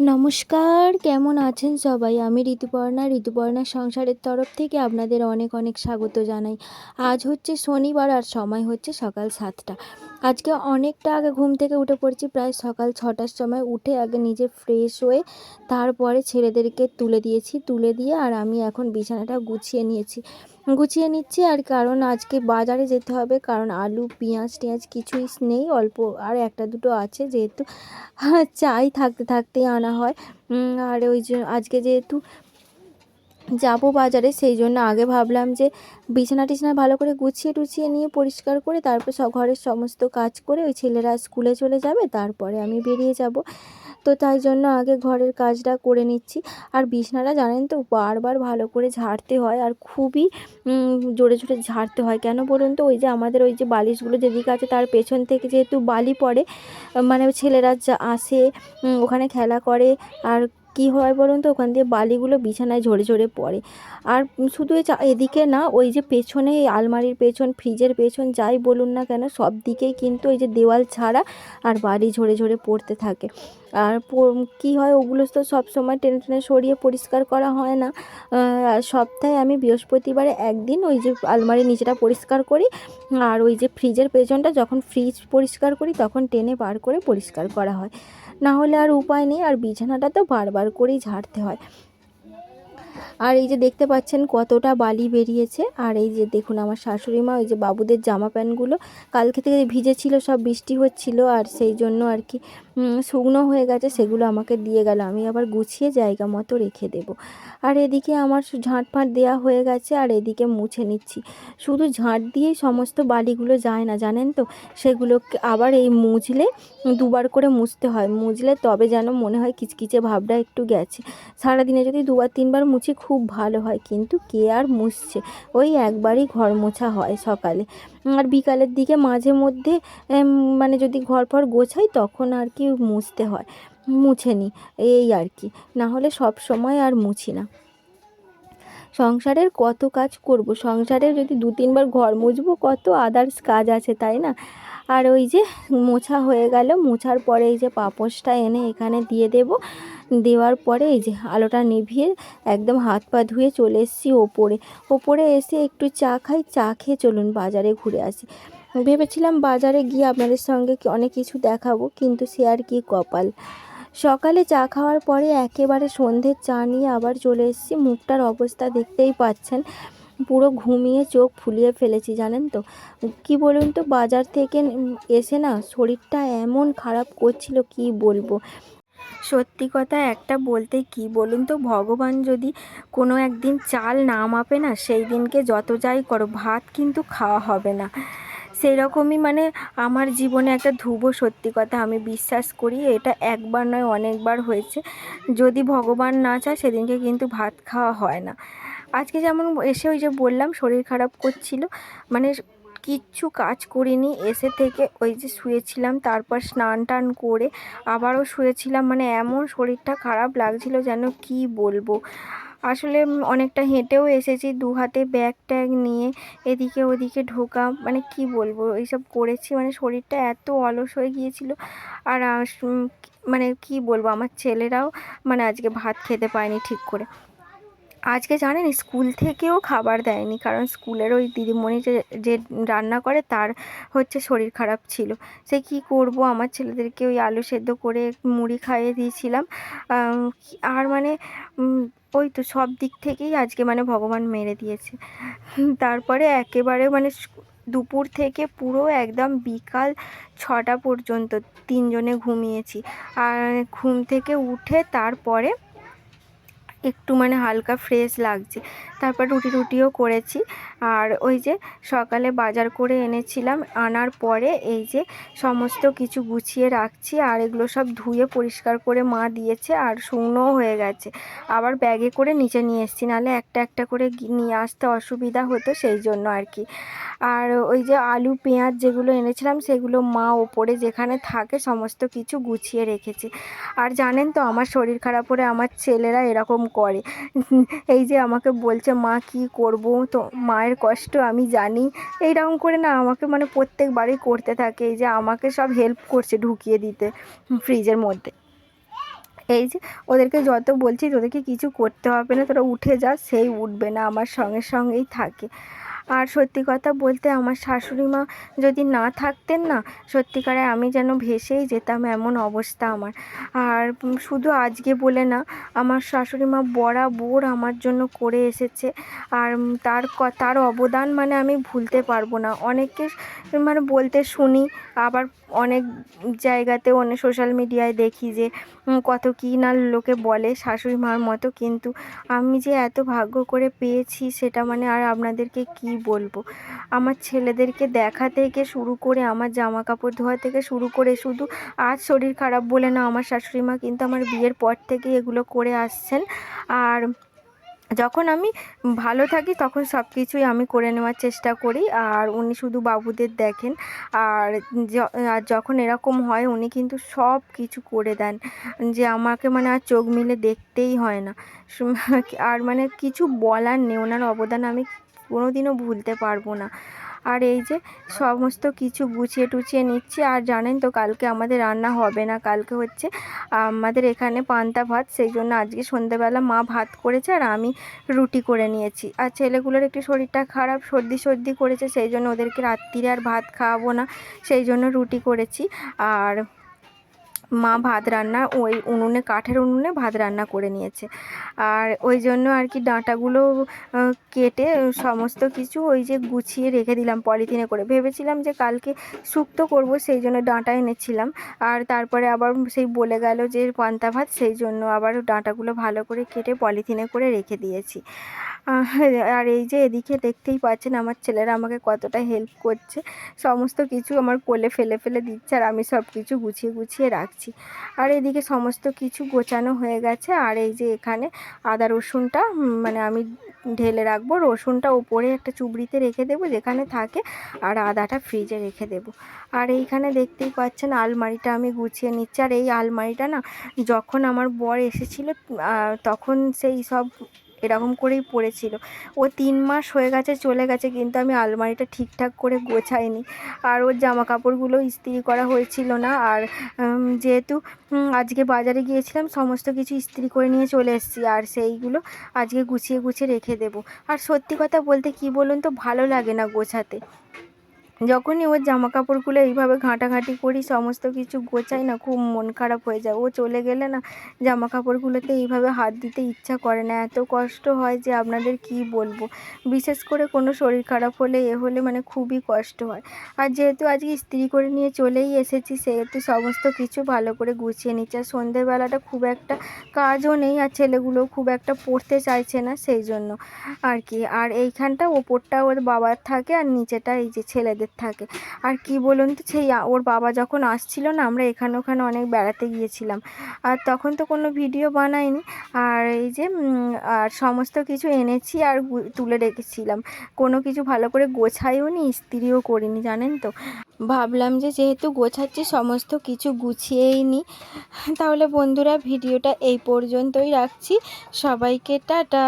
নমস্কার, কেমন আছেন সবাই? আমি ঋতুপর্ণা ঋতুপর্ণা সংসারের তরফ থেকে আপনাদের অনেক অনেক স্বাগত জানাই। আজ হচ্ছে শনিবার আর সময় হচ্ছে সকাল সাতটা। আজকে অনেকটা আগে ঘুম থেকে উঠে পড়েছি, প্রায় সকাল ছটার সময় উঠে আগে নিজে ফ্রেশ হয়ে তারপরে ছেলেদেরকে তুলে দিয়েছি, তুলে দিয়ে আর আমি এখন বিছানাটা গুছিয়ে নিয়েছি। গুছিয়ে নিচ্ছি আর কারণ আজকে বাজারে যেতে হবে, কারণ আলু, পেঁয়াজ টেঁয়াজ কিছুই নেই, অল্প আর একটা দুটো আছে যেহেতু। চাই থাকতে থাকতেই আনা হয়। আর ওই যে আজকে যেহেতু যাব বাজারে, সেই জন্য আগে ভাবলাম যে বিছানা টিছানা ভালো করে গুছিয়ে টুছিয়ে নিয়ে পরিষ্কার করে তারপর সব ঘরের সমস্ত কাজ করে ওই ছেলেরা স্কুলে চলে যাবে, তারপরে আমি বেরিয়ে যাব। তো তাই জন্য আগে ঘরের কাজটা করে নিচ্ছি। আর বিছানাটা জানেন তো বারবার ভালো করে ঝাড়তে হয় আর খুবই জোরে জোরে ঝাড়তে হয়। কেন বলুন তো? ওই যে আমাদের ওই যে বালিশগুলো যেদিকে আছে তার পেছন থেকে যেহেতু বালি পড়ে মানে ছেলেরা যা আসে ওখানে খেলা করে আর কি হয় বলুন তো? ওখান দিয়ে বালিগুলো বিছানায় ঝরে ঝরে পড়ে। আর শুধু এদিকে না, ওই যে পেছনে এই আলমারির পেছন, ফ্রিজের পেছন যাই বলুন না কেন, সব দিকেই কিন্তু ওই যে দেওয়াল ছাড়া আর বালি ঝরে ঝরে পড়তে থাকে। আর কি হয়, ওগুলো তো সব সময় টেনে টেনে সরিয়ে পরিষ্কার করা হয় না। সপ্তাহে আমি বৃহস্পতিবারে একদিন ওই যে আলমারির নিচেটা পরিষ্কার করি, আর ওই যে ফ্রিজের পেছনটা যখন ফ্রিজ পরিষ্কার করি, তখন টেনে বার করে পরিষ্কার করা হয়। না হলে আর উপায় নেই আর বিছানাটা তো বারবার করেই ঝাড়তে হয়। আর এই যে দেখতে পাচ্ছেন কতটা বালি বেরিয়েছে। আর এই যে দেখুন আমার শাশুড়ি মা ওই যে বাবুদের জামা প্যান্টগুলো কালকে থেকে ভিজেছিল, সব বৃষ্টি হচ্ছিল আর সেই জন্য আর কি শুকনো হয়ে গেছে, সেগুলো আমাকে দিয়ে গেল। আমি আবার গুছিয়ে জায়গা মতো রেখে দেব। আর এদিকে আমার ঝাঁট ফাঁট দেওয়া হয়ে গেছে, আর এদিকে মুছে নিচ্ছি। শুধু ঝাঁট দিয়েই সমস্ত বালিগুলো যায় না, জানেন তো? সেগুলোকে আবার এই মুছলে দুবার করে মুছতে হয়। মুছলে তবে যেন মনে হয় কিচকিচে ভাবটা একটু গেছে। সারাদিনে যদি দুবার, তিনবার মুছি খুব ভালো হয়, কিন্তু কে আর মুছছে? ওই একবারই ঘর মোছা হয় সকালে। আর বিকালের দিকে মাঝে মধ্যে মানে যদি ঘর ফর গোছাই তখন আর কি মুছতে হয়। মুছে নিই এই আর কি। না হলে সব সময় আর মুছি না। সংসারের কত কাজ করব? সংসারে যদি দু তিনবার ঘর মুছবো, কত আদার্স কাজ আছে, তাই না? আর ওই যে মোছা হয়ে গেল, মোছার পরে এই যে পাপোশটা এনে এখানে দিয়ে দেব। দেওয়ার পরে এই যে আলোটা নিভিয়ে একদম হাত পা ধুয়ে চলে এসেছি ওপরে। ওপরে এসে একটু চা খাই, চা খেয়ে চলুন বাজারে ঘুরে আসি। ভেবেছিলাম বাজারে গিয়ে আপনাদের সঙ্গে অনেক কিছু দেখাবো, কিন্তু সে আর কি কপাল। সকালে চা খাওয়ার পরে একেবারে সন্ধ্যের চা নিয়ে আবার চলে এসেছি। মুখটার অবস্থা দেখতেই পাচ্ছেন, পুরো ঘুমিয়ে চোখ ফুলিয়ে ফেলেছি, জানেন তো। কি বলুন তো, বাজার থেকে এসে না শরীরটা এমন খারাপ করছিল, কি বলব? সত্যি কথা একটা বলতে কি বলুন তো? ভগবান যদি কোনো একদিন চাল না মাপে না, সেই দিনকে যত যাই করো, ভাত কিন্তু খাওয়া হবে না। সেই রকমই মানে আমার জীবনে একটা ধ্রুব সত্যি কথা আমি বিশ্বাস করি, এটা একবার নয়, অনেকবার হয়েছে। যদি ভগবান না চায়, সেদিনকে কিন্তু ভাত খাওয়া হয় না। আজকে যেমন এসে ওই যে বললাম, শরীর খারাপ করছিল মানে কিচ্ছু কাজ করিনি। এসে থেকে ওই যে শুয়েছিলাম, তারপর স্নান টান করে আবারও শুয়েছিলাম। মানে এমন শরীরটা খারাপ লাগছিল যেন কি বলব। আসলে অনেকটা হেঁটেও এসেছি, দু হাতে ব্যাগ ট্যাগ নিয়ে এদিকে ওদিকে ঢোকা। মানে কি বলব, এইসব করেছি। মানে শরীরটা এত অলস হয়ে গিয়েছিল। আর মানে কি বলব, আমার ছেলেরাও মানে আজকে ভাত খেতে পায়নি ঠিক করে। আজকে জানেন, স্কুল থেকেও খাবার দেয়নি। কারণ স্কুলের ওই দিদিমণি যে যে রান্না করে, তার হচ্ছে শরীর খারাপ ছিল। সে কি করব? আমার ছেলেদেরকে ওই আলু সেদ্ধ করে মুড়ি খাইয়ে দিয়েছিলাম। আর মানে ওই তো সব দিক থেকেই আজকে মানে ভগবান মেরে দিয়েছে। তারপরে একেবারে মানে দুপুর থেকে পুরো একদম বিকাল ছটা পর্যন্ত তিনজনে ঘুমিয়েছি। আর ঘুম থেকে উঠে তারপরে একটু মানে হালকা ফ্রেশ লাগছে। তারপর রুটি রুটিও করেছি। আর ওই যে সকালে বাজার করে এনেছিলাম, আনার পরে এই যে সমস্ত কিছু গুছিয়ে রাখছি আর এগুলো সব ধুয়ে পরিষ্কার করে মা দিয়েছে আর শুকনোও হয়ে গেছে। আবার ব্যাগে করে নিচে নিয়ে এসেছি, নাহলে একটা একটা করে নিয়ে আসতে অসুবিধা হতো সেই জন্য আর কি। আর ওই যে আলু, পেঁয়াজ যেগুলো এনেছিলাম, সেগুলো মা ওপরে যেখানে থাকে সমস্ত কিছু গুছিয়ে রেখেছে। আর জানেন তো, আমার শরীর খারাপ হলে আমার ছেলেরা এরকম করে। এই যে আমাকে বলছে, মা, কি করব? তো মায়ের কষ্ট আমি জানি। এইরকম করে না আমাকে মানে প্রত্যেকবারই করতে থাকে। এই যে আমাকে সব হেল্প করছে ঢুকিয়ে দিতে ফ্রিজের মধ্যে। এই যে ওদেরকে যত বলছি, তোদেরকে কিছু করতে হবে না। তোরা উঠে যা, সেই উঠবে না, আমার সঙ্গে সঙ্গেই থাকে। আর সত্যি কথা বলতে আমার শাশুড়ি মা যদি না থাকতেন না, সত্যিকারে আমি যেন ভেসেই যেতাম এমন অবস্থা আমার। আর শুধু আজকে বলে না, আমার শাশুড়ি মা বরাবর আমার জন্য করে এসেছে। আর তার তার অবদান মানে আমি ভুলতে পারব না। অনেকে মানে বলতে শুনি, আবার অনেক জায়গাতে অনেক সোশ্যাল মিডিয়ায় দেখি যে কত কী না লোকে বলে শাশুড়ি মার মতো। কিন্তু আমি যে এত ভাগ্য করে পেয়েছি সেটা মানে আর আপনাদেরকে কী বলব? আমার ছেলেদেরকে দেখা থেকে শুরু করে, আমার জামা কাপড় ধোয়া থেকে শুরু করে, শুধু আজ শরীর খারাপ বলে না, আমার শাশুড়ি মা কিন্তু আমার বিয়ের পর থেকেই এগুলো করে আসছেন। আর যখন আমি ভালো থাকি, তখন সব কিছুই আমি করে নেওয়ার চেষ্টা করি। আর উনি শুধু বাবুদের দেখেন। আর আর যখন এরকম হয়, উনি কিন্তু সব কিছু করে দেন। যে আমাকে মানে আর চোখ মিলে দেখতেই হয় না। আর মানে কিছু বলার নেই, ওনার অবদান আমি কোনোদিনও ভুলতে পারব না। আর এই যে সমস্ত কিছু গুছিয়ে টুছিয়ে নিচ্ছি, আর জানেন তো কালকে আমাদের রান্না হবে না, কালকে হচ্ছে আমাদের এখানে পান্তা ভাত, সেই জন্য আজকে সন্ধেবেলা মা ভাত করেছে আর আমি রুটি করে নিয়েছি। আর ছেলেগুলোর একটু শরীরটা খারাপ, সর্দি সর্দি করেছে, সেই জন্য ওদেরকে রাত্রিরে আর ভাত খাওয়াবো না, সেই জন্য রুটি করেছি। আর মা ভাত রান্না, ওই উনুনে, কাঠের উনুনে ভাত রান্না করে নিয়েছে। আর ওই জন্য আর কি ডাঁটাগুলো কেটে সমস্ত কিছু ওই যে গুছিয়ে রেখে দিলাম পলিথিনে করে। ভেবেছিলাম যে কালকে শুক্তো করব, সেই জন্য ডাঁটা এনেছিলাম। আর তারপরে আবার সেই বলে গেল যে পান্তা ভাত, সেই জন্য আবার ডাঁটাগুলো ভালো করে কেটে পলিথিনে করে রেখে দিয়েছি। আর এই যে এদিকে দেখতেই পাচ্ছেন আমার ছেলেরা আমাকে কতটা হেল্প করছে। সমস্ত কিছু আমার কোলে ফেলে ফেলে দিচ্ছে আর আমি সব কিছু গুছিয়ে গুছিয়ে রাখছি। আর এদিকে সমস্ত কিছু গোছানো হয়ে গেছে আর এই যে এখানে আদা রসুনটা মানে আমি ঢেলে রাখব। রসুনটা ওপরে একটা চুবড়িতে রেখে দেবো যেখানে থাকে আর আদাটা ফ্রিজে রেখে দেবো। আর এইখানে দেখতেই পাচ্ছেন আলমারিটা আমি গুছিয়ে নিচ্ছি। আর এই আলমারিটা না যখন আমার বর এসেছিল তখন সেই সব এরকম করেই পড়েছিল। ও তিন মাস হয়ে গেছে, চলে গেছে, কিন্তু আমি আলমারিটা ঠিকঠাক করে গোছাইনি। আর ওর জামা কাপড়গুলো ইস্ত্রি করা হয়েছিল না। আর যেহেতু আজকে বাজারে গিয়েছিলাম, সমস্ত কিছু ইস্ত্রি করে নিয়ে চলে এসেছি। আর সেইগুলো আজকে গুছিয়ে গুছিয়ে রেখে দেবো। আর সত্যি কথা বলতে কি বলুন তো, ভালো লাগে না গোছাতে। যখনই ওর জামা কাপড়গুলো এইভাবে ঘাঁটাঘাঁটি করি, সমস্ত কিছু গোছাই না, খুব মন খারাপ হয়ে যায়। ও চলে গেলে না জামা কাপড়গুলোতে এইভাবে হাত দিতে ইচ্ছা করে না। এত কষ্ট হয় যে আপনাদের কি বলব? বিশেষ করে কোনো শরীর খারাপ হলে, এ হলে মানে খুবই কষ্ট হয়। আর যেহেতু আজকে ইস্ত্রি করে নিয়ে চলেই এসেছি, সেহেতু সমস্ত কিছু ভালো করে গুছিয়ে নিচ্ছে। আর সন্ধেবেলাটা খুব একটা কাজও নেই, আর ছেলেগুলো খুব একটা পড়তে চাইছে না, সেই জন্য আর কি। আর এইখানটা ওপরটা ওর বাবার থাকে, আর নিচেটা এই যে ছেলেদের থাকে। আর কি বলুন তো, সেই ওর বাবা যখন আসছিল না, আমরা এখানে ওখানে অনেক বেড়াতে গিয়েছিলাম। আর তখন তো কোনো ভিডিও বানাইনি। আর এই যে আর সমস্ত কিছু এনেছি আর তুলে রেখেছিলাম। কোনো কিছু ভালো করে গোছাইও নি, ইস্ত্রিও করিনি, জানেন তো। ভাবলাম যে, যেহেতু গোছাচ্ছি, সমস্ত কিছু গুছিয়েই নি, তাহলে বন্ধুরা, ভিডিওটা এই পর্যন্তই রাখছি। সবাইকে টাটা!